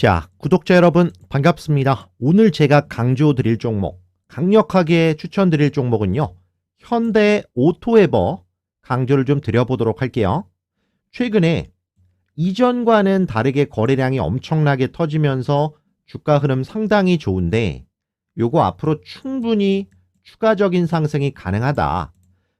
자, 구독자 여러분 반갑습니다. 오늘 제가 강조 드릴 종목, 강력하게 추천드릴 종목은요. 현대 오토에버 강조를 좀 드려보도록 할게요. 최근에 이전과는 다르게 거래량이 엄청나게 터지면서 주가 흐름 상당히 좋은데 요거 앞으로 충분히 추가적인 상승이 가능하다.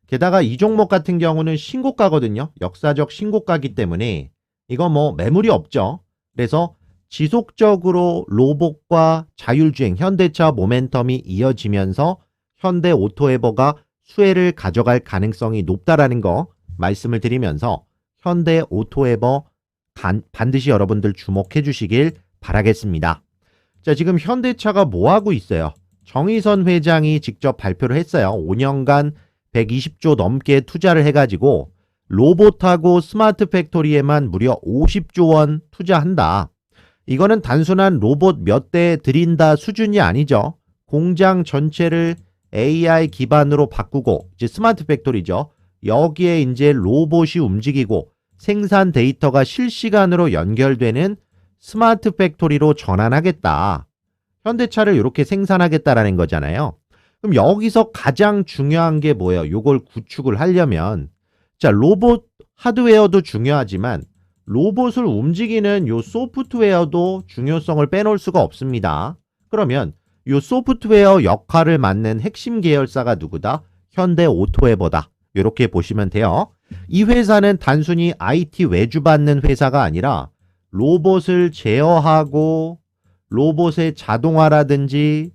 게다가 이 종목 같은 경우는 신고가거든요. 역사적 신고가기 때문에 이거 뭐 매물이 없죠. 그래서 지속적으로 로봇과 자율주행 현대차 모멘텀이 이어지면서 현대 오토에버가 수혜를 가져갈 가능성이 높다라는 거 말씀을 드리면서 현대 오토에버 간- 반드시 여러분들 주목해 주시길 바라겠습니다. 자, 지금 현대차가 뭐 하고 있어요? 정의선 회장이 직접 발표를 했어요. 5년간 120조 넘게 투자를 해가지고 로봇하고 스마트 팩토리에만 무려 50조 원 투자한다. 이거는 단순한 로봇 몇 대 들인다 수준이 아니죠. 공장 전체를 AI 기반으로 바꾸고 이제 스마트 팩토리죠. 여기에 이제 로봇이 움직이고 생산 데이터가 실시간으로 연결되는 스마트 팩토리로 전환하겠다. 현대차를 이렇게 생산하겠다라는 거잖아요. 그럼 여기서 가장 중요한 게 뭐예요? 요걸 구축을 하려면 자, 로봇 하드웨어도 중요하지만 로봇을 움직이는 요 소프트웨어도 중요성을 빼놓을 수가 없습니다. 그러면 요 소프트웨어 역할을 맡는 핵심 계열사가 누구다? 현대 오토에버다. 이렇게 보시면 돼요. 이 회사는 단순히 IT 외주 받는 회사가 아니라 로봇을 제어하고 로봇의 자동화라든지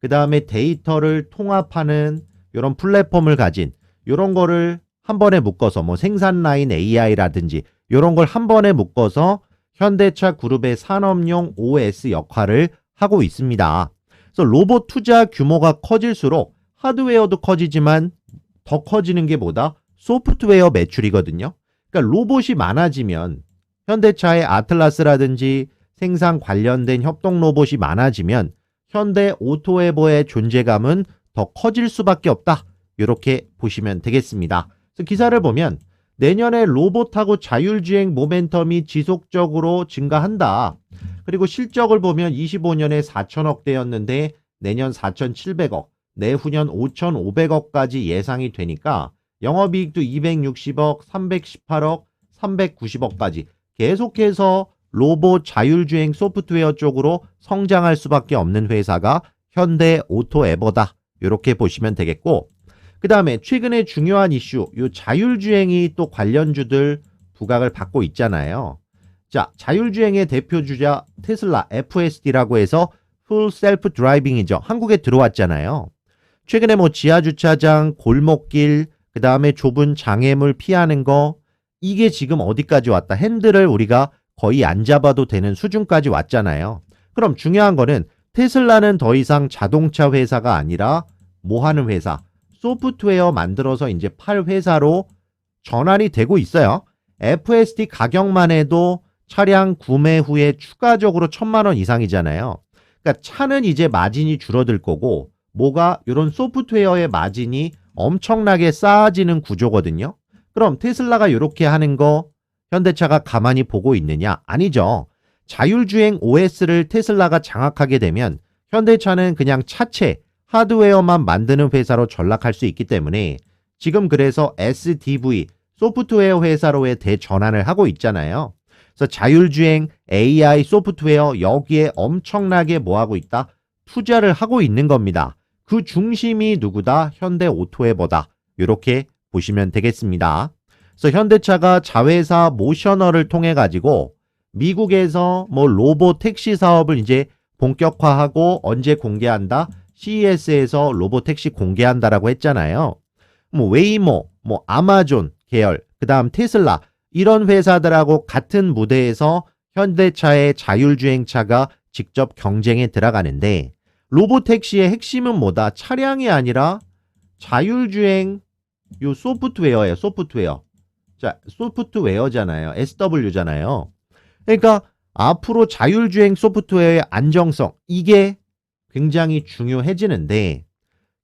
그 다음에 데이터를 통합하는 이런 플랫폼을 가진 이런 거를 한 번에 묶어서 뭐 생산 라인 AI라든지 이런 걸 한 번에 묶어서 현대차 그룹의 산업용 OS 역할을 하고 있습니다. 그래서 로봇 투자 규모가 커질수록 하드웨어도 커지지만 더 커지는 게 뭐다? 소프트웨어 매출이거든요. 그러니까 로봇이 많아지면 현대차의 아틀라스라든지 생산 관련된 협동 로봇이 많아지면 현대 오토에버의 존재감은 더 커질 수밖에 없다. 이렇게 보시면 되겠습니다. 기사를 보면 내년에 로봇하고 자율주행 모멘텀이 지속적으로 증가한다. 그리고 실적을 보면 25년에 4천억대였는데 내년 4,700억, 내후년 5,500억까지 예상이 되니까 영업이익도 260억, 318억, 390억까지 계속해서 로봇 자율주행 소프트웨어 쪽으로 성장할 수밖에 없는 회사가 현대 오토 에버다. 이렇게 보시면 되겠고 그 다음에 최근에 중요한 이슈, 요 자율주행이 또 관련주들 부각을 받고 있잖아요. 자, 자율주행의 대표 주자 테슬라 FSD라고 해서 Full Self Driving이죠. 한국에 들어왔잖아요. 최근에 뭐 지하주차장, 골목길, 그 다음에 좁은 장애물 피하는 거, 이게 지금 어디까지 왔다. 핸들을 우리가 거의 안 잡아도 되는 수준까지 왔잖아요. 그럼 중요한 거는 테슬라는 더 이상 자동차 회사가 아니라 뭐 하는 회사? 소프트웨어 만들어서 이제 팔 회사로 전환이 되고 있어요. FSD 가격만 해도 차량 구매 후에 추가적으로 천만 원 이상이잖아요. 그러니까 차는 이제 마진이 줄어들 거고 뭐가 이런 소프트웨어의 마진이 엄청나게 쌓아지는 구조거든요. 그럼 테슬라가 이렇게 하는 거 현대차가 가만히 보고 있느냐? 아니죠. 자율주행 OS를 테슬라가 장악하게 되면 현대차는 그냥 차체, 하드웨어만 만드는 회사로 전락할 수 있기 때문에 지금 그래서 SDV, 소프트웨어 회사로의 대전환을 하고 있잖아요. 그래서 자율주행, AI 소프트웨어 여기에 엄청나게 뭐하고 있다? 투자를 하고 있는 겁니다. 그 중심이 누구다? 현대 오토에버다. 이렇게 보시면 되겠습니다. 그래서 현대차가 자회사 모셔널을 통해 가지고 미국에서 뭐 로봇 택시 사업을 이제 본격화하고 언제 공개한다? CES에서 로봇 택시 공개한다라고 했잖아요. 뭐 웨이모, 뭐 아마존 계열, 그다음 테슬라 이런 회사들하고 같은 무대에서 현대차의 자율주행차가 직접 경쟁에 들어가는데 로봇 택시의 핵심은 뭐다? 차량이 아니라 자율주행 요 소프트웨어예요. 소프트웨어. 자, 소프트웨어잖아요. SW잖아요. 그러니까 앞으로 자율주행 소프트웨어의 안정성 이게 굉장히 중요해지는데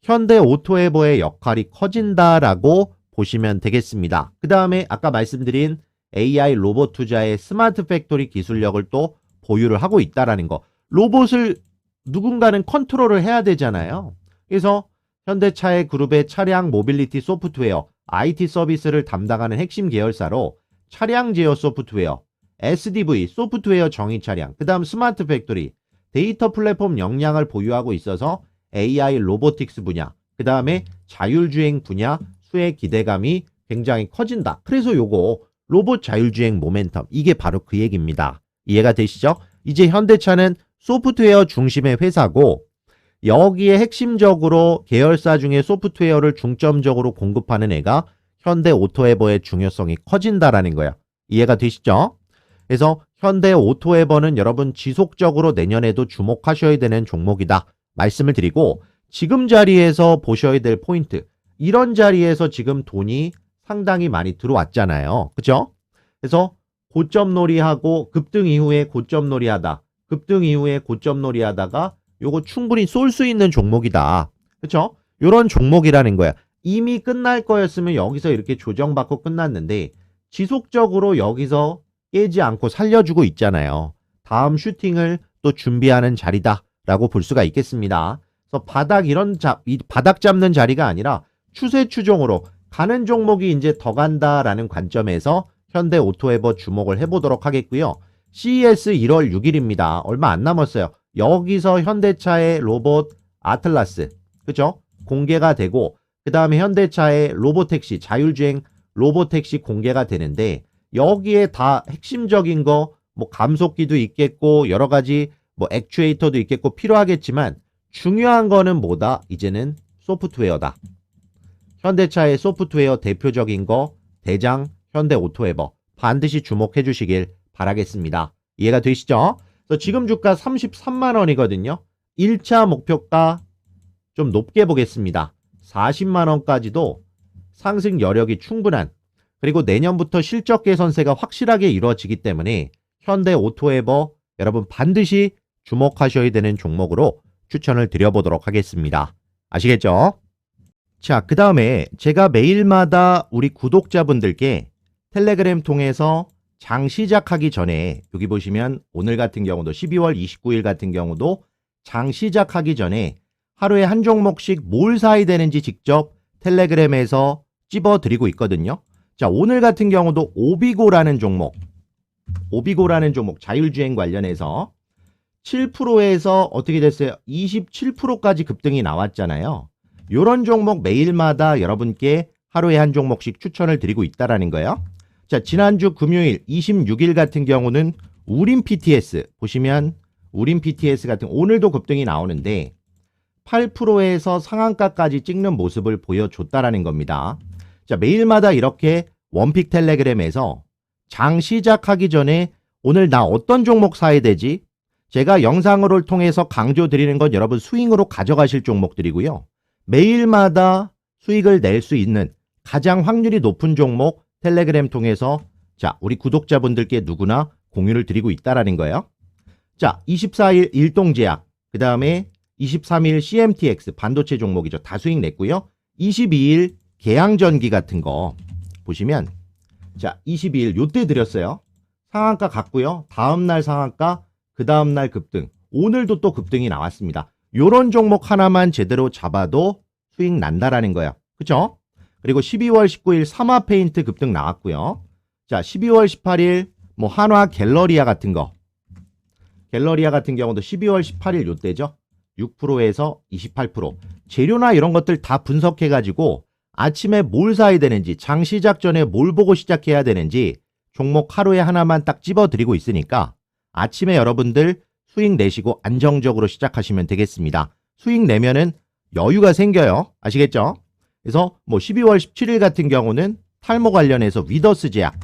현대 오토에버의 역할이 커진다라고 보시면 되겠습니다. 그 다음에 아까 말씀드린 AI 로봇 투자의 스마트 팩토리 기술력을 또 보유를 하고 있다라는 거. 로봇을 누군가는 컨트롤을 해야 되잖아요. 그래서 현대차의 그룹의 차량 모빌리티 소프트웨어, IT 서비스를 담당하는 핵심 계열사로 차량 제어 소프트웨어, SDV 소프트웨어 정의 차량, 그 다음 스마트 팩토리, 데이터 플랫폼 역량을 보유하고 있어서 AI 로보틱스 분야, 그 다음에 자율주행 분야 수의 기대감이 굉장히 커진다. 그래서 요거 로봇 자율주행 모멘텀 이게 바로 그 얘기입니다. 이해가 되시죠? 이제 현대차는 소프트웨어 중심의 회사고 여기에 핵심적으로 계열사 중에 소프트웨어를 중점적으로 공급하는 애가 현대 오토에버의 중요성이 커진다라는 거야. 이해가 되시죠? 그래서 현대 오토에버는 여러분 지속적으로 내년에도 주목하셔야 되는 종목이다. 말씀을 드리고 지금 자리에서 보셔야 될 포인트. 이런 자리에서 지금 돈이 상당히 많이 들어왔잖아요. 그죠? 그래서 고점 놀이하고 급등 이후에 고점 놀이하다. 급등 이후에 고점 놀이하다가 요거 충분히 쏠 수 있는 종목이다. 그쵸? 요런 종목이라는 거야. 이미 끝날 거였으면 여기서 이렇게 조정받고 끝났는데 지속적으로 여기서 깨지 않고 살려주고 있잖아요. 다음 슈팅을 또 준비하는 자리다라고 볼 수가 있겠습니다. 그래서 바닥 이런 자, 이 바닥 잡는 자리가 아니라 추세 추종으로 가는 종목이 이제 더 간다라는 관점에서 현대 오토에버 주목을 해보도록 하겠고요. CES 1월 6일입니다. 얼마 안 남았어요. 여기서 현대차의 로봇 아틀라스, 그죠? 공개가 되고, 그 다음에 현대차의 로보택시, 자율주행 로보택시 공개가 되는데, 여기에 다 핵심적인 거, 뭐 감속기도 있겠고, 여러 가지 뭐 액추에이터도 있겠고 필요하겠지만, 중요한 거는 뭐다? 이제는 소프트웨어다. 현대차의 소프트웨어 대표적인 거, 대장 현대 오토에버. 반드시 주목해 주시길 바라겠습니다. 이해가 되시죠? 그래서 지금 주가 33만 원이거든요. 1차 목표가 좀 높게 보겠습니다. 40만 원까지도 상승 여력이 충분한 그리고 내년부터 실적 개선세가 확실하게 이루어지기 때문에 현대 오토에버 여러분 반드시 주목하셔야 되는 종목으로 추천을 드려보도록 하겠습니다. 아시겠죠? 자, 그 다음에 제가 매일마다 우리 구독자분들께 텔레그램 통해서 장 시작하기 전에 여기 보시면 오늘 같은 경우도 12월 29일 같은 경우도 장 시작하기 전에 하루에 한 종목씩 뭘 사야 되는지 직접 텔레그램에서 찝어 드리고 있거든요. 자, 오늘 같은 경우도 오비고라는 종목, 오비고라는 종목 자율주행 관련해서 7%에서 어떻게 됐어요? 27%까지 급등이 나왔잖아요. 요런 종목 매일마다 여러분께 하루에 한 종목씩 추천을 드리고 있다라는 거예요. 자, 지난주 금요일 26일 같은 경우는 우린 PTS 보시면 우린 PTS 같은 오늘도 급등이 나오는데 8%에서 상한가까지 찍는 모습을 보여줬다라는 겁니다. 자, 매일마다 이렇게 원픽 텔레그램에서 장 시작하기 전에 오늘 나 어떤 종목 사야 되지? 제가 영상으로 통해서 강조 드리는 건 여러분 스윙으로 가져가실 종목들이고요. 매일마다 수익을 낼 수 있는 가장 확률이 높은 종목 텔레그램 통해서 자, 우리 구독자분들께 누구나 공유를 드리고 있다라는 거예요. 자, 24일 일동제약, 그 다음에 23일 CMTX 반도체 종목이죠. 다 수익 냈고요. 22일 계양전기 같은 거 보시면 자, 22일 요때 드렸어요. 상한가 갔고요. 다음 날 상한가, 그 다음 날 급등. 오늘도 또 급등이 나왔습니다. 요런 종목 하나만 제대로 잡아도 수익 난다라는 거예요. 그죠? 그리고 12월 19일 사마 페인트 급등 나왔고요. 자, 12월 18일 뭐 한화 갤러리아 같은 거. 갤러리아 같은 경우도 12월 18일 요때죠. 6%에서 28%. 재료나 이런 것들 다 분석해 가지고 아침에 뭘 사야 되는지, 장 시작 전에 뭘 보고 시작해야 되는지 종목 하루에 하나만 딱 집어 드리고 있으니까 아침에 여러분들 수익 내시고 안정적으로 시작하시면 되겠습니다. 수익 내면은 여유가 생겨요. 아시겠죠? 그래서 뭐 12월 17일 같은 경우는 탈모 관련해서 위더스 제약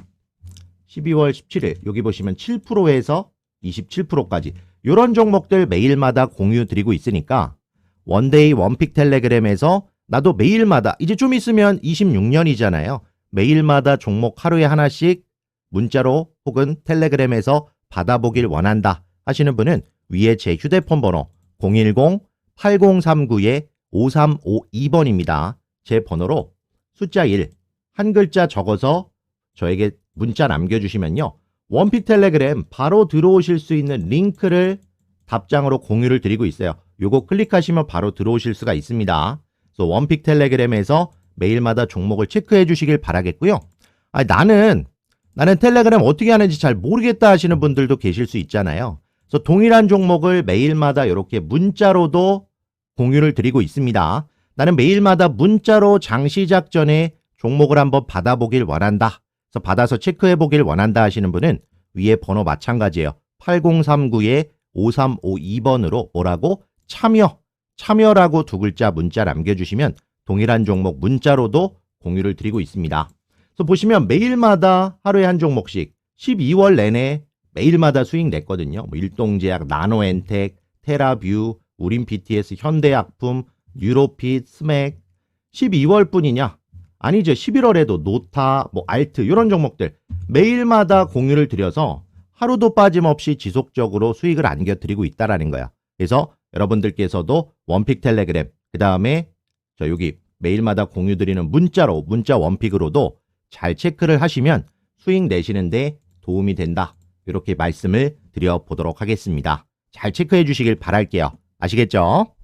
12월 17일 여기 보시면 7%에서 27%까지 이런 종목들 매일마다 공유 드리고 있으니까 원데이 원픽 텔레그램에서 나도 매일마다 이제 좀 있으면 26년이잖아요. 매일마다 종목 하루에 하나씩 문자로 혹은 텔레그램에서 받아보길 원한다 하시는 분은 위에 제 휴대폰 번호 010-8039-5352번입니다. 제 번호로 숫자 1, 한 글자 적어서 저에게 문자 남겨주시면요. 원픽 텔레그램 바로 들어오실 수 있는 링크를 답장으로 공유를 드리고 있어요. 요거 클릭하시면 바로 들어오실 수가 있습니다. 원픽 텔레그램에서 매일마다 종목을 체크해 주시길 바라겠고요. 아, 나는 나는 텔레그램 어떻게 하는지 잘 모르겠다 하시는 분들도 계실 수 있잖아요. 그래서 동일한 종목을 매일마다 이렇게 문자로도 공유를 드리고 있습니다. 나는 매일마다 문자로 장 시작 전에 종목을 한번 받아보길 원한다. 그래서 받아서 체크해 보길 원한다 하시는 분은 위에 번호 마찬가지예요. 8039에 5352번으로 뭐라고 참여, 참여라고 두 글자 문자 남겨주시면 동일한 종목 문자로도 공유를 드리고 있습니다. 그래서 보시면 매일마다 하루에 한 종목씩 12월 내내 매일마다 수익 냈거든요. 뭐 일동제약, 나노엔텍, 테라뷰, 우린 BTS, 현대약품, 뉴로핏, 스맥 12월 뿐이냐? 아니죠. 11월에도 노타, 뭐 알트 이런 종목들 매일마다 공유를 드려서 하루도 빠짐없이 지속적으로 수익을 안겨드리고 있다라는 거야. 그래서 여러분들께서도 원픽 텔레그램 그 다음에 저 여기 매일마다 공유 드리는 문자로 문자 원픽으로도 잘 체크를 하시면 수익 내시는데 도움이 된다. 이렇게 말씀을 드려 보도록 하겠습니다. 잘 체크해 주시길 바랄게요. 아시겠죠?